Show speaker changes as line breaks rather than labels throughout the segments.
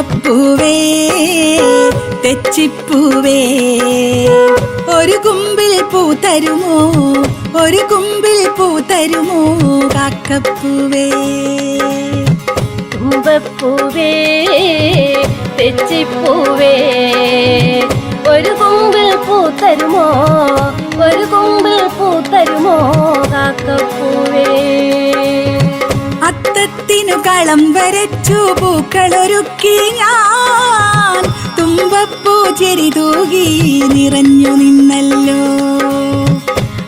തുമ്പപ്പൂവേ തെച്ചിപ്പൂവേ. ഒരു കുമ്പിൽ പൂ തരുമോ ഒരു കുമ്പിൽ പൂ തരുമോ കാക്കപ്പൂവേ.
തുമ്പപ്പൂവേ തെച്ചിപ്പൂവേ. ഒരു കൊമ്പിൽ തരുമോ ഒരു കൊമ്പിൽ തരുമോ കാക്കപ്പൂവേ.
അത്തത്തിനു കളം വരച്ചു പൂക്കളൊരുക്കി ഞാൻ തുമ്പപ്പൂ ചെരി തൂകി നിറഞ്ഞു നിന്നല്ലോ.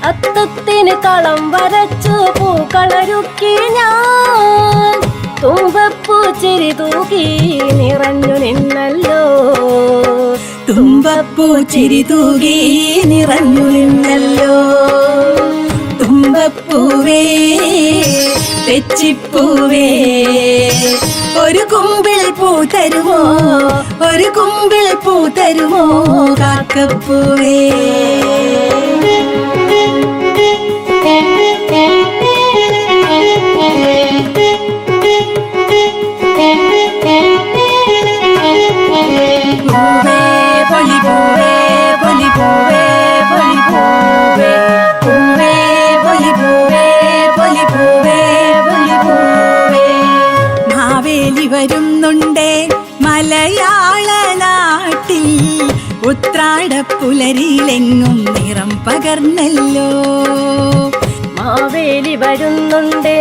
അത്തത്തിന് കളം വരച്ചു പൂക്കളൊരുക്കി ഞാൻ തുമ്പപ്പൂ ചെരി തൂകി നിറഞ്ഞു നിന്നല്ലോ.
തുമ്പപ്പൂ ചിരി തൂകി നിറഞ്ഞു നിന്നല്ലോ. തുമ്പപ്പൂവേ തെച്ചിപ്പൂവേ ഒരു കുമ്പിൾ പൂ തരുമോ? ഒരു കുമ്പിൾ പൂ തരുമോ കാക്കപ്പൂവേ? വരുന്നുണ്ടേ മലയാള നാട്ടിൽ ഉത്രാടപ്പുലരിയിലെങ്ങും നിറം പകർന്നല്ലോ.
മാവേലി വരുന്നുണ്ട്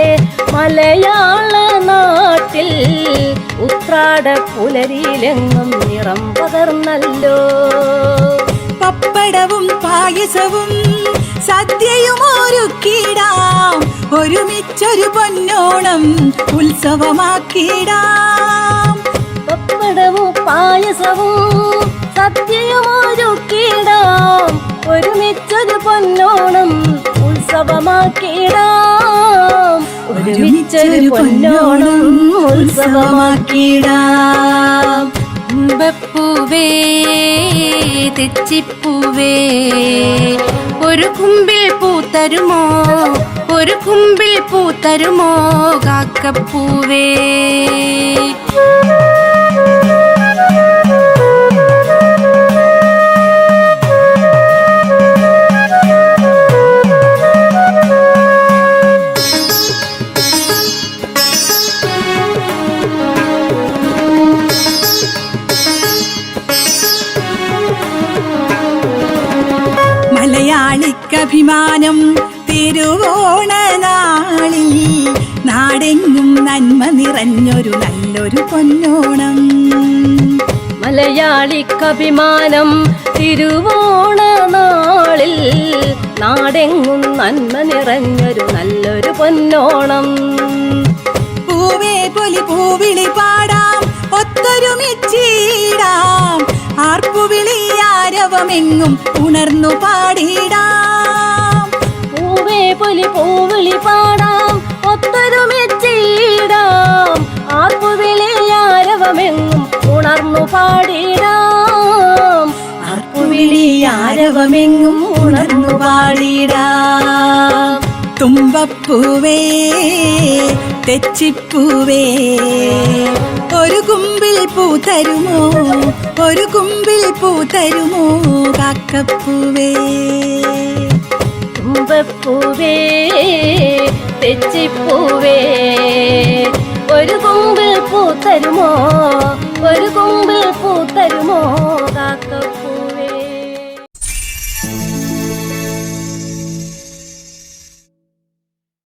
മലയാള നാട്ടിൽ ഉത്രാടപ്പുലരിയിലെങ്ങും നിറം പകർന്നല്ലോ.
പപ്പടവും പായസവും സദ്യയും ഒരുക്കിടാം ഒരുമിച്ചൊരു പൊന്നോണം ഉത്സവമാക്കിടാം
പായസവും സദ്യയും ഒരുക്കിടാം. ഒരുമിച്ചൊരു പൊന്നോണം ഉത്സവമാക്കിടാം. ഒരുമിച്ചൊരു പൊന്നോണം ഉത്സവമാക്കിടാം.
തുമ്പപ്പൂവേ തെച്ചിപ്പൂവേ ഒരു കുമ്പിൽ പൂത്തരുമോ? ഒരു കുമ്പിൽ പൂത്തരുമോ കാക്കപ്പൂവേ?
മലയാളിക്കഭിമാനം തിരുവോണനാളി നാടെങ്ങും നന്മ നിറഞ്ഞൊരു നല്ലൊരു പൊന്നോണം.
മലയാളിക്കഭിമാനം തിരുവോണനാളിൽ നാടെങ്ങും നന്മ നിറഞ്ഞൊരു നല്ലൊരു പൊന്നോണം.
പൂവേ പൊലി പൂവിളി പാടാം ഒത്തൊരുമിച്ചിടാം. ആരവമെങ്ങും ഉണർന്നു പാടിടാം.
പൂവേ പൊലി പൂവിളി പാടാം. ഒത്തൊരുമിച്ചിടാം ആർപ്പുവിളിയാരവമെങ്ങും ഉണർന്നു പാടിടാം.
ആർപ്പുവിളി ആരവമെങ്ങും ഉണർന്നു പാടിടാം. തുമ്പപ്പൂവേ തെച്ചിപ്പൂവേ കുമ്പിൽ പൂ തരുമോ? ഒരു കുമ്പിൽ പൂ തരുമോ? കാക്കപ്പൂവേ.
കുമ്പപ്പൂവേ തെച്ചിപ്പൂവേ. ഒരു കുമ്പിൽ പൂ തരുമോ? ഒരു കുമ്പിൽ പൂ തരുമോ? കാക്കപ്പൂ